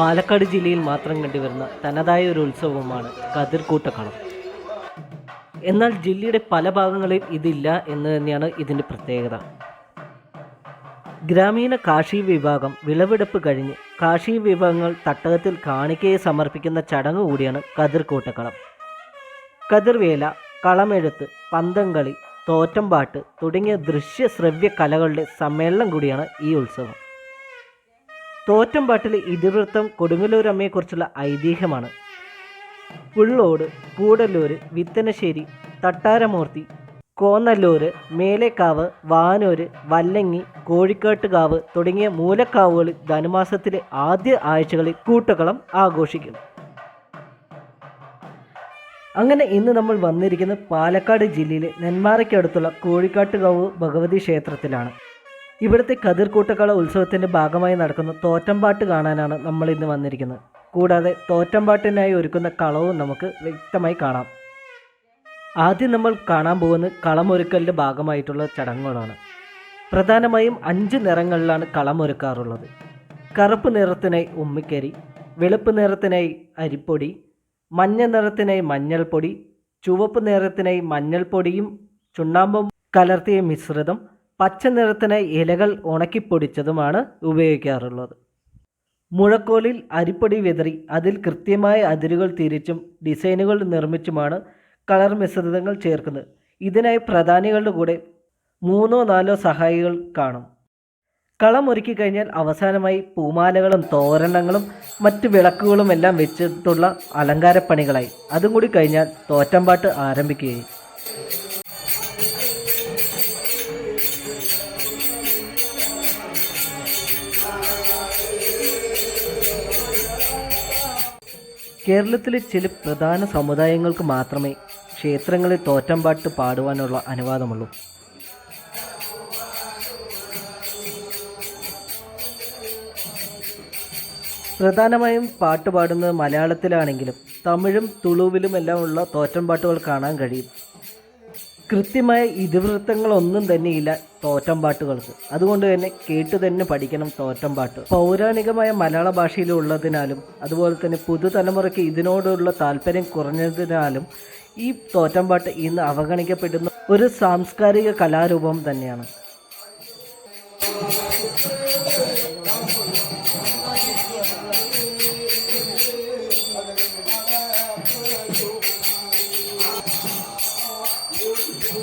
പാലക്കാട് ജില്ലയിൽ മാത്രം കണ്ടുവരുന്ന തനതായ ഒരു ഉത്സവമാണ് കതിർക്കൂട്ടക്കളം എന്നാൽ ജില്ലയുടെ പല ഭാഗങ്ങളിൽ ഇതില്ല എന്ന് തന്നെയാണ് ഇതിന്റെ പ്രത്യേകത. ഗ്രാമീണ കാർഷിക വിഭാഗം വിളവെടുപ്പ് കഴിഞ്ഞ് കാർഷിക വിഭാഗങ്ങൾ തട്ടകത്തിൽ കാണിക്കയെ സമർപ്പിക്കുന്ന ചടങ്ങ് കൂടിയാണ് കതിർക്കൂട്ടക്കളം കതിർവേല കളമെഴുത്ത് പന്തംകളി തോറ്റമ്പാട്ട് തുടങ്ങിയ ദൃശ്യ ശ്രവ്യ കലകളുടെ സമ്മേളനം കൂടിയാണ് ഈ ഉത്സവം. തോറ്റംപാട്ടിലെ ഇതിവൃത്തം കൊടുങ്ങല്ലൂർ അമ്മയെക്കുറിച്ചുള്ള ഐതിഹ്യമാണ്. പുള്ളോട് കൂടല്ലൂർ വിത്തനശ്ശേരി തട്ടാരമൂർത്തി കോന്നല്ലൂർ മേലേക്കാവ് വാനൂർ വല്ലങ്ങി കോഴിക്കാട്ടുകാവ് തുടങ്ങിയ മൂലക്കാവുകളിൽ ധനുമാസത്തിലെ ആദ്യ ആഴ്ചകളിൽ കൂട്ടക്കളം ആഘോഷിക്കും. അങ്ങനെ ഇന്ന് നമ്മൾ വന്നിരിക്കുന്നത് പാലക്കാട് ജില്ലയിലെ നെന്മാറയ്ക്കടുത്തുള്ള കോഴിക്കാട്ടുകാവ് ഭഗവതി ക്ഷേത്രത്തിലാണ്. ഇവിടുത്തെ കതിർക്കൂട്ടക്കള ഉത്സവത്തിന്റെ ഭാഗമായി നടക്കുന്ന തോറ്റമ്പാട്ട് കാണാനാണ് നമ്മൾ ഇന്ന് വന്നിരിക്കുന്നത്. കൂടാതെ തോറ്റമ്പാട്ടിനായി ഒരുക്കുന്ന കളവും നമുക്ക് വ്യക്തമായി കാണാം. ആദ്യം നമ്മൾ കാണാൻ പോകുന്നത് കളമൊരുക്കലിന്റെ ഭാഗമായിട്ടുള്ള ചടങ്ങുകളാണ്. പ്രധാനമായും അഞ്ച് നിറങ്ങളിലാണ് കളമൊരുക്കാറുള്ളത്. കറുപ്പ് നിറത്തിനായി ഉമ്മിക്കരി വെളുപ്പ് നിറത്തിനായി അരിപ്പൊടി മഞ്ഞ നിറത്തിനായി മഞ്ഞൾപ്പൊടി ചുവപ്പ് നിറത്തിനായി മഞ്ഞൾപ്പൊടിയും ചുണ്ണാമ്പും കലർത്തിയ മിശ്രിതം പച്ച നിറത്തിന് ഇലകൾ ഉണക്കിപ്പൊടിച്ചതുമാണ് ഉപയോഗിക്കാറുള്ളത്. മുഴക്കോലിൽ അരിപ്പൊടി വിതറി അതിൽ കൃത്യമായ അതിരുകൾ തിരിച്ചും ഡിസൈനുകൾ നിർമ്മിച്ചുമാണ് കളർ മിശ്രിതങ്ങൾ ചേർക്കുന്നത്. ഇതിനായി പ്രധാനികളുടെ കൂടെ മൂന്നോ നാലോ സഹായികൾ കാണും. കളം ഒരുക്കി കഴിഞ്ഞാൽ അവസാനമായി പൂമാലകളും തോരണങ്ങളും മറ്റ് വിളക്കുകളും എല്ലാം വെച്ചിട്ടുള്ള അലങ്കാരപ്പണികളായി. അതും കൂടി കഴിഞ്ഞാൽ തോറ്റമ്പാട്ട് ആരംഭിക്കുകയും കേരളത്തിലെ ചില പ്രധാന സമുദായങ്ങൾക്ക് മാത്രമേ ക്ഷേത്രങ്ങളിൽ തോറ്റമ്പാട്ട് പാടുവാനുള്ള അനുവാദമുള്ളൂ. പ്രധാനമായും പാട്ട് പാടുന്നത് മലയാളത്തിലാണെങ്കിലും തമിഴും തുളുവിലും എല്ലാം ഉള്ള തോറ്റംപാട്ടുകൾ കാണാൻ കഴിയും. കൃത്യമായ ഇതിവൃത്തങ്ങളൊന്നും തന്നെയില്ല തോറ്റംപാട്ടുകൾക്ക് അതുകൊണ്ട് തന്നെ കേട്ട് തന്നെ പഠിക്കണം തോറ്റംപാട്ട് പൗരാണികമായ മലയാള ഭാഷയിലുള്ളതിനാലും അതുപോലെ തന്നെ പുതുതലമുറയ്ക്ക് ഇതിനോടുള്ള താല്പര്യം കുറഞ്ഞതിനാലും ഈ തോറ്റംപാട്ട് ഇന്ന് അവഗണിക്കപ്പെടുന്ന ഒരു സാംസ്കാരിക കലാരൂപം തന്നെയാണ്.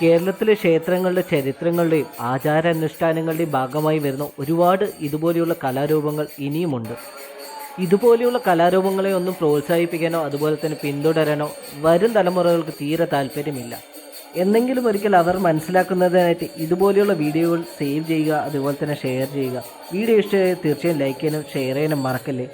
കേരളത്തിലെ ക്ഷേത്രങ്ങളുടെ ചരിത്രങ്ങളുടെയും ആചാരാനുഷ്ഠാനങ്ങളുടെയും ഭാഗമായി വരുന്ന ഒരുപാട് ഇതുപോലെയുള്ള കലാരൂപങ്ങൾ ഇനിയുമുണ്ട്. ഇതുപോലെയുള്ള കലാരൂപങ്ങളെ ഒന്നും പ്രോത്സാഹിപ്പിക്കാനോ അതുപോലെ തന്നെ പിന്തുടരാനോ വരും തലമുറകൾക്ക് തീരെ താല്പര്യമില്ല. എന്നെങ്കിലും ഒരിക്കൽ അവർ മനസ്സിലാക്കുന്നതിനായിട്ട് ഇതുപോലെയുള്ള വീഡിയോകൾ സേവ് ചെയ്യുക അതുപോലെ തന്നെ ഷെയർ ചെയ്യുക. വീഡിയോ ഇഷ്ടമായി തീർച്ചയായും ലൈക്ക് ചെയ്യാനും ഷെയർ ചെയ്യാനും മറക്കല്ലേ?